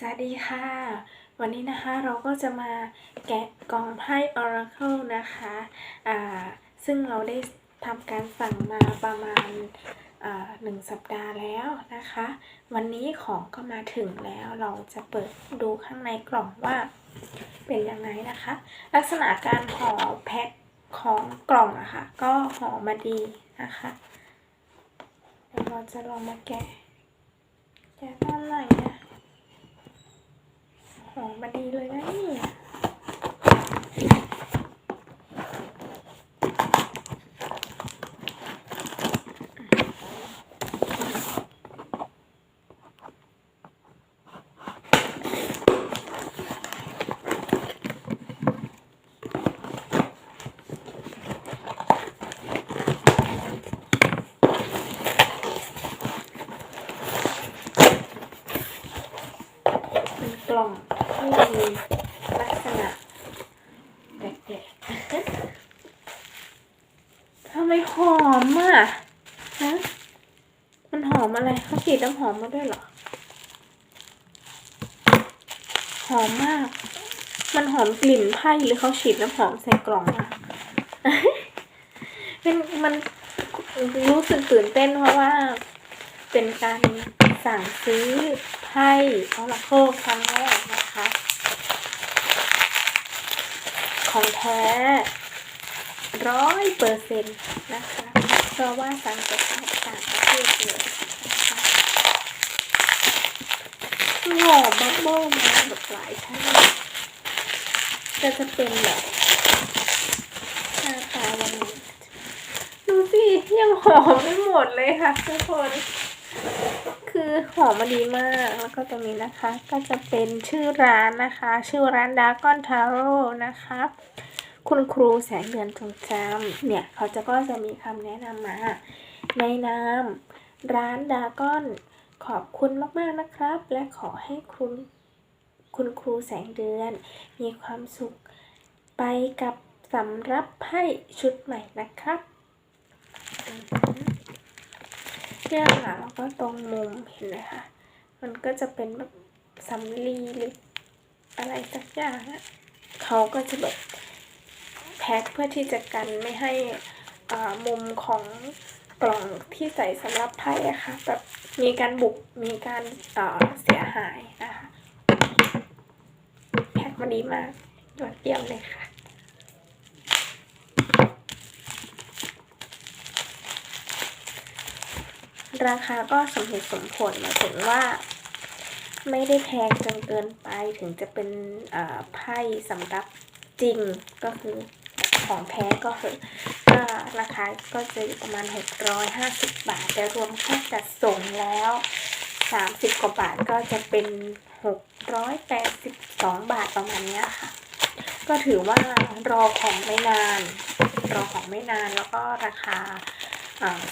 สวัสดีค่ะ วันนี้นะคะเราก็จะมาแกะกล่องไพ่ Oracle นะคะอ่าซึ่งเราได้ทำการสั่งมาประมาณอ่าหนึ่งสัปดาห์แล้วนะคะ วันนี้ของก็มาถึงแล้วเราจะเปิดดูข้างในกล่องว่าเป็นยังไงนะคะ ลักษณะการห่อแพ็คของกล่องอะค่ะก็ห่อมาดีนะคะเดี๋ยวเราจะลองมาแกะแกะด้านในนะ ของมาดีเลยนะเนี่ยเป็นกล่องที่มีลักษณะแปลกๆทำ ไมหอมอะฮะมันหอมอะไรเขาฉีดน้ำหอมมาด้วยเหรอ หอมมาก มันหอมกลิ่นไพ่หรือเขาฉีดน้ำหอมใส่กล่องอะเป็นมันรู้สึกตื่นเต้นเพราะว่า เป็นการสั่งซื้อไพ่ออราโคครั้งแรกนะคะ ของแท้ ร้อยเปอร์เซ็นต์นะคะ เพราะว่าสั่งจากต่างประเทศเลยนะคะหอมบับเบิ้ลมาแบบหลายชั้นก็จะเป็นแบบหน้าตาวันนี้ดูสิยังหอมไม่หมดเลยค่ะทุกคน คือหอมมาดีมากแล้วก็ตรงนี้นะคะ ก็จะเป็นชื่อร้านนะคะ ชื่อร้านดากอนทาโร่นะคะ คุณครูแสงเดือนจงจำเนี่ยเขาจะก็จะมีคำแนะนำมา ในนามร้านดากอนขอบคุณมากๆนะครับ และขอให้คุณคุณครูแสงเดือน มีความสุขไปกับสำรับไพ่ชุดใหม่นะครับอือหือเนี่ยค่ะแล้วก็ตรงมุมเห็นไหมคะมันก็จะเป็นแบบสำลีหรืออะไรสักอย่างอะเขาก็จะแบบ พ็คเพื่อที่จะกันไม่ให้อ่ามุมของกล่องที่ใส่สำหรับไพ่อะค่ะแบบมีการบุกมีการอ่าเสียหายนะคะแพ็คมาดีมากยอดเยี่ยมเลยค่ะราคาก็สมเหตุสมผลหมายถึงว่า ไม่ได้แพงจนเกินไปถึงจะเป็นอ่าไพ่สำหรับจริงก็คือ ของแท้ก็คือก็ราคาก็จะอยู่ประมาณ 650 บาท แต่รวมค่าจัดส่งแล้ว 30 กว่าบาทก็จะเป็น 682 บาทประมาณนี้ค่ะ ก็ถือว่ารอของไม่นาน รอของไม่นานแล้วก็ราคา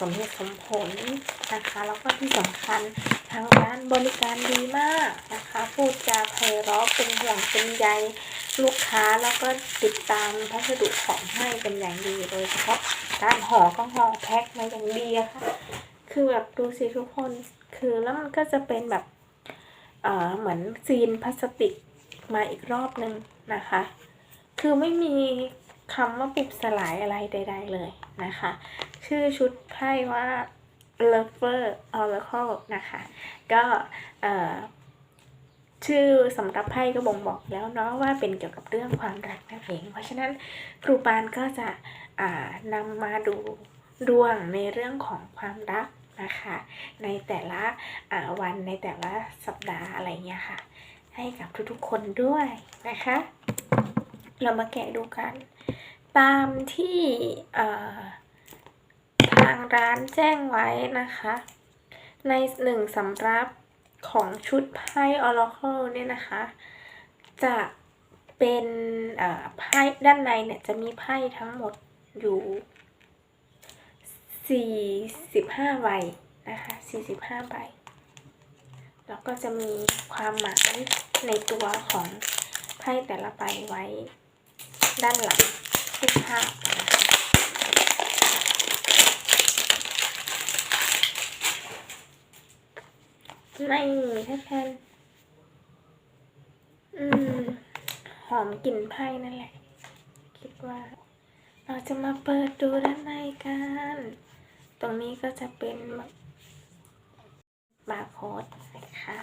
สมเหตุสมผลนะคะแล้วก็ที่สำคัญทางร้านบริการดีมากนะคะ พูดจาไพเราะเป็นห่วงเป็นใย ลูกค้าแล้วก็ติดตามพัสดุของให้เป็นอย่างดีโดยเฉพาะการห่อก็ห่อแพ็คมาอย่างดีอะค่ะ คือแบบดูสิทุกคนคือแล้วมันก็จะเป็นแบบเอ่อเหมือนซีนพลาสติกมาอีกรอบนึงนะคะ คือไม่มีคำว่าปลุกสลายอะไรใด ๆ เลยนะคะ ชื่อชุดไพ่ว่า Lover Oracle นะคะ ก็เอ่อ ชื่อสำหรับไพ่ก็บ่งบอกแล้วเนาะว่าเป็นเกี่ยวกับเรื่องความรักนั่นเอง เพราะฉะนั้นครูปานก็จะอ่านำมาดูดวงในเรื่องของความรักนะคะ ในแต่ละอ่าวันในแต่ละสัปดาห์อะไรเงี้ยค่ะ ให้กับทุกๆคนด้วยนะคะ เรามาแกะดูกัน ตามที่ทางร้านแจ้งไว้นะคะ ในหนึ่งสำรับ ของชุดไพ่ Oracle เนี่ยนะคะ จะเป็นอ่อไพ่ด้านในเนี่ยจะมีไพ่ทั้งหมดอยู่45ใบนะคะ45ใบ แล้วก็จะมีความหมายในตัวของไพ่แต่ละใบไว้ด้านหลังทุกภาพนะคะ ไม่แทนอืม หอมกลิ่นไพ่นั่นแหละ คิดว่า เราจะมาเปิดดูด้านในกัน ตรงนี้ก็จะเป็นบบบาร์โค้ดนะคะ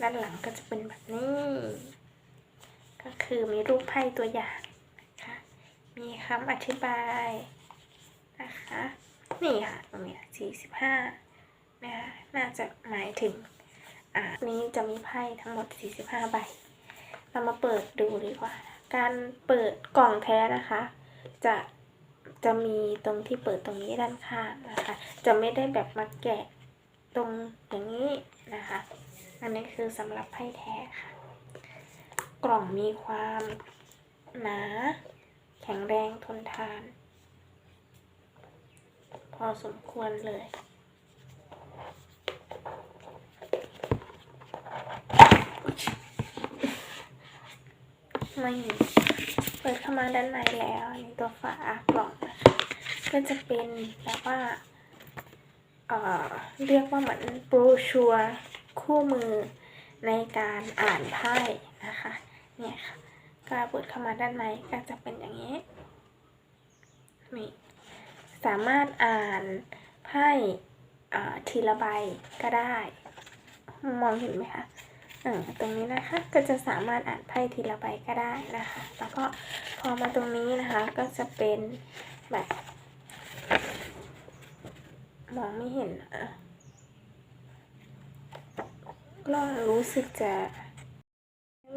ด้านหลังก็จะเป็นแบบนี้ ก็คือมีรูปไพ่ตัวอย่างนะคะ มีคำอธิบายนะคะ นี่ค่ะตรงนี้สี่สิบห้า นะคะน่าจะหมายถึงอ่านี้จะมีไพ่ทั้งหมด 45 ใบ เรามาเปิดดูดีกว่า การเปิดกล่องแท้นะคะ จะจะมีตรงที่เปิดตรงนี้ด้านข้างนะคะ จะไม่ได้แบบมาแกะตรงอย่างนี้นะคะ อันนี้คือสำหรับไพ่แท้ค่ะ กล่องมีความหนา แข็งแรงทนทาน พอสมควรเลย ม่เปิดเข้ามาด้านในแล้วอันนี้ตัวฝากล่องนะคะก็จะเป็นแบบว่าเอ่อเรียกว่าเหมือนโบรชัวร์คู่มือในการอ่านไพ่นะคะเนี่ยค่ะก็เปิดเข้ามาด้านในก็จะเป็นอย่างนี้นี่สามารถอ่านไพ่ทีละใบก็ได้ มองเห็นไหมคะ ตรงนี้นะคะก็จะสามารถอ่านไพ่ทีละใบก็ได้นะคะ แล้วก็พอมาตรงนี้นะคะก็จะเป็นแบบมองไม่เห็นอะกล้องรู้สึกจะ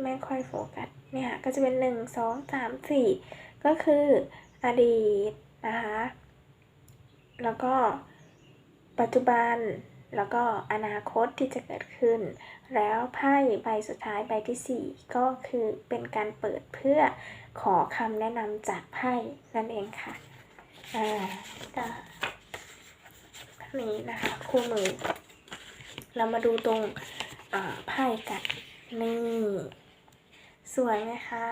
ไม่ค่อยโฟกัสเนี่ยก็จะเป็นหนึ่งสองสามสี่ก็คืออดีตนะคะ แล้วก็ปัจจุบัน แล้วก็อนาคตที่จะเกิดขึ้น แล้วไพ่ใบสุดท้ายใบที่ 4 ก็คือเป็นการเปิดเพื่อขอคำแนะนำจากไพ่นั่นเองค่ะอ่าก็นี้นะคะคู่มือ เรามาดูตรงไพ่กันนี่สวยไหมคะ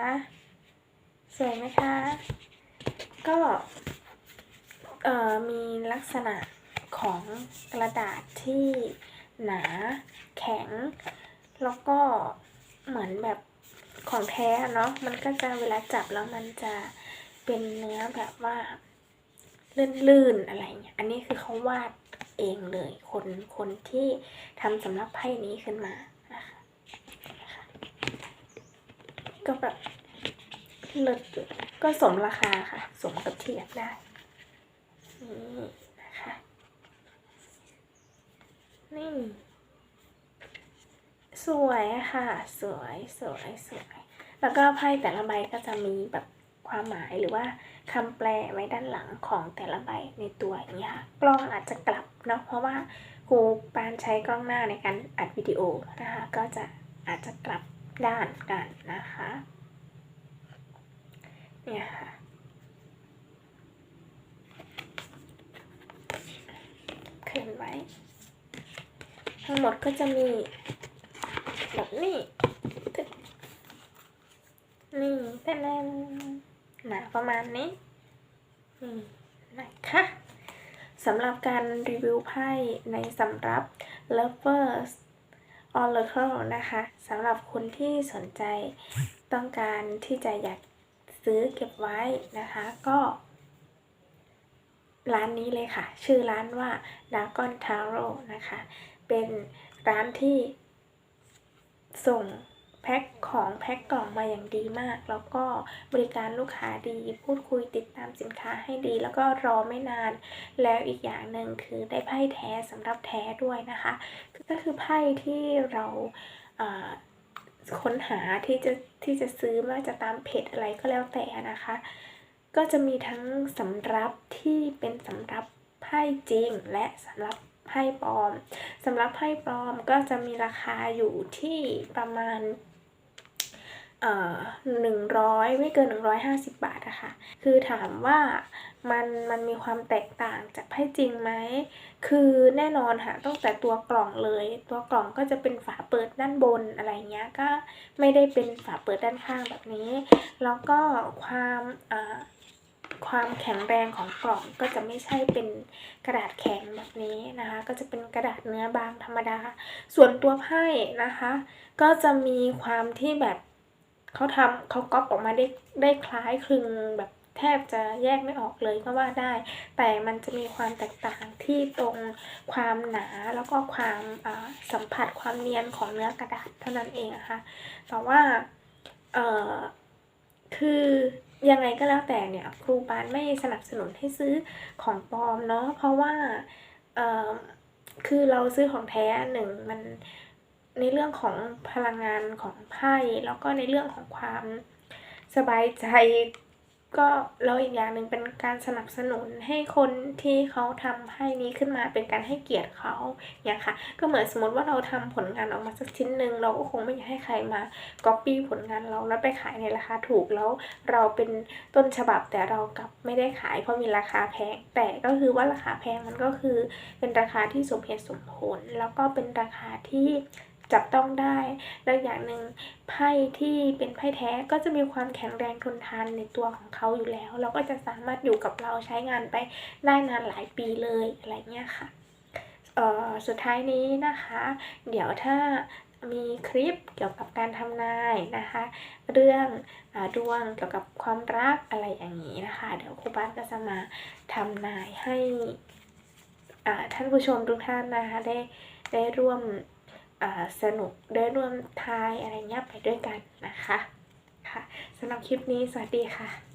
สวยไหมคะ ก็เอ่อมีลักษณะ ของกระดาษที่หนาแข็ง แล้วก็เหมือนแบบของแท้เนาะมันก็จะเวลาจับแล้วมันจะเป็นเนื้อแบบว่าลื่นๆอะไรเงี้ยอันนี้คือเขาวาดเองเลย คนคนที่ทำสำหรับไพ่นี้ขึ้นมานะคะก็แบบเลิศก็สมราคาค่ะ สมกับที่อยากได้นี่ นี่ สวยค่ะ สวยสวยสวย แล้วก็ไพ่แต่ละใบก็จะมีแบบความหมายหรือว่าคำแปลไว้ด้านหลังของแต่ละใบในตัวอย่างเงี้ยค่ะกล้องอาจจะกลับเนาะเพราะว่าครูปานใช้กล้องหน้าในการอัดวิดีโอนะคะ ก็จะอาจจะกลับด้านกันนะคะเนี่ยค่ะเขียนไว้ ทั้งหมดก็จะมีแบบนี้นี่แต่นหนาประมาณนี้นี่นะคะสำหรับการรีวิวไพ่ในสำหรับ lovers oracle นะคะสำหรับคุณที่สนใจต้องการที่จะอยากซื้อเก็บไว้นะคะก็ ร้านนี้เลยค่ะ ชื่อร้านว่า Dragon Tarot นะคะ เป็นร้านที่ส่งแพ็คของแพ็คกล่องมาอย่างดีมาก แล้วก็บริการลูกค้าดี พูดคุยติดตามสินค้าให้ดี แล้วก็รอไม่นาน แล้วอีกอย่างหนึ่งคือได้ไพ่แท้สำหรับแท้ด้วยนะคะ ก็คือไพ่ที่เราค้นหาที่จะที่จะซื้อมาจะตามเพจอะไรก็แล้วแต่นะคะ ก็จะมีทั้งสำรับที่เป็นสำรับไพ่จริงและสำรับ ไพ่ปลอมสำหรับไพ่ปลอมก็จะมีราคาอยู่ที่ประมาณหนึ่งร้อยไม่เกินหนึ่งร้อยห้าสิบบาทอะค่ะ คือถามว่ามันมันมีความแตกต่างจากไพ่จริงไหม คือแน่นอนค่ะตั้งแต่ตัวกล่องเลย ตัวกล่องก็จะเป็นฝาเปิดด้านบนอะไรเงี้ย ก็ไม่ได้เป็นฝาเปิดด้านข้างแบบนี้ แล้วก็ความอ่า ความแข็งแรงของกล่องก็จะไม่ใช่เป็นกระดาษแข็งแบบนี้นะคะ ก็จะเป็นกระดาษเนื้อบางธรรมดา ส่วนตัวไพ่นะคะ ก็จะมีความที่แบบเขาทำเขาก๊อปออกมาได้ได้คล้ายคลึงแบบแทบจะแยกไม่ออกเลยก็ว่าได้ แต่มันจะมีความแตกต่างที่ตรงความหนาแล้วก็ความสัมผัสความเนียนของเนื้อกระดาษเท่านั้นเองนะคะแต่ว่าเอ่อ คือยังไงก็แล้วแต่เนี่ยครูปานไม่สนับสนุนให้ซื้อของปลอมเนาะเพราะว่าเออคือเราซื้อของแท้หนึ่งมันในเรื่องของพลังงานของไพ่แล้วก็ในเรื่องของความสบายใจ ก็แล้วอีกอย่างหนึ่งเป็นการสนับสนุนให้คนที่เขาทำไพ่นี้ขึ้นมาเป็นการให้เกียรติเขาอย่างค่ะ ก็เหมือนสมมติว่าเราทำผลงานออกมาสักชิ้นหนึ่งเราก็คงไม่อยากให้ใครมาก๊อปปี้ผลงานเราแล้วไปขายในราคาถูกแล้วเราเป็นต้นฉบับแต่เรากลับไม่ได้ขายเพราะมีราคาแพง แต่ก็คือว่าราคาแพงมันก็คือเป็นราคาที่สมเหตุสมผล แล้วก็เป็นราคาที่ จับต้องได้ แล้วอย่างหนึ่งไพ่ที่เป็นไพ่แท้ก็จะมีความแข็งแรงทนทานในตัวของเขาอยู่แล้ว เราก็จะสามารถอยู่กับเราใช้งานไปได้นานหลายปีเลยอะไรเงี้ยค่ะเอ่อสุดท้ายนี้นะคะ เดี๋ยวถ้ามีคลิปเกี่ยวกับการทำนายนะคะ เรื่องอดวงเกี่ยวกับความรักอะไรอย่างนี้นะคะ เดี๋ยวครูบ้านก็จะมาทำนายให้อ่าท่านผู้ชมทุกท่านนะคะได้ได้ร่วม สนุกเด้ร่วมทายอะไรเงี้ยไปด้วยกันนะคะค่ะสำหรับคลิปนี้สวัสดีค่ะ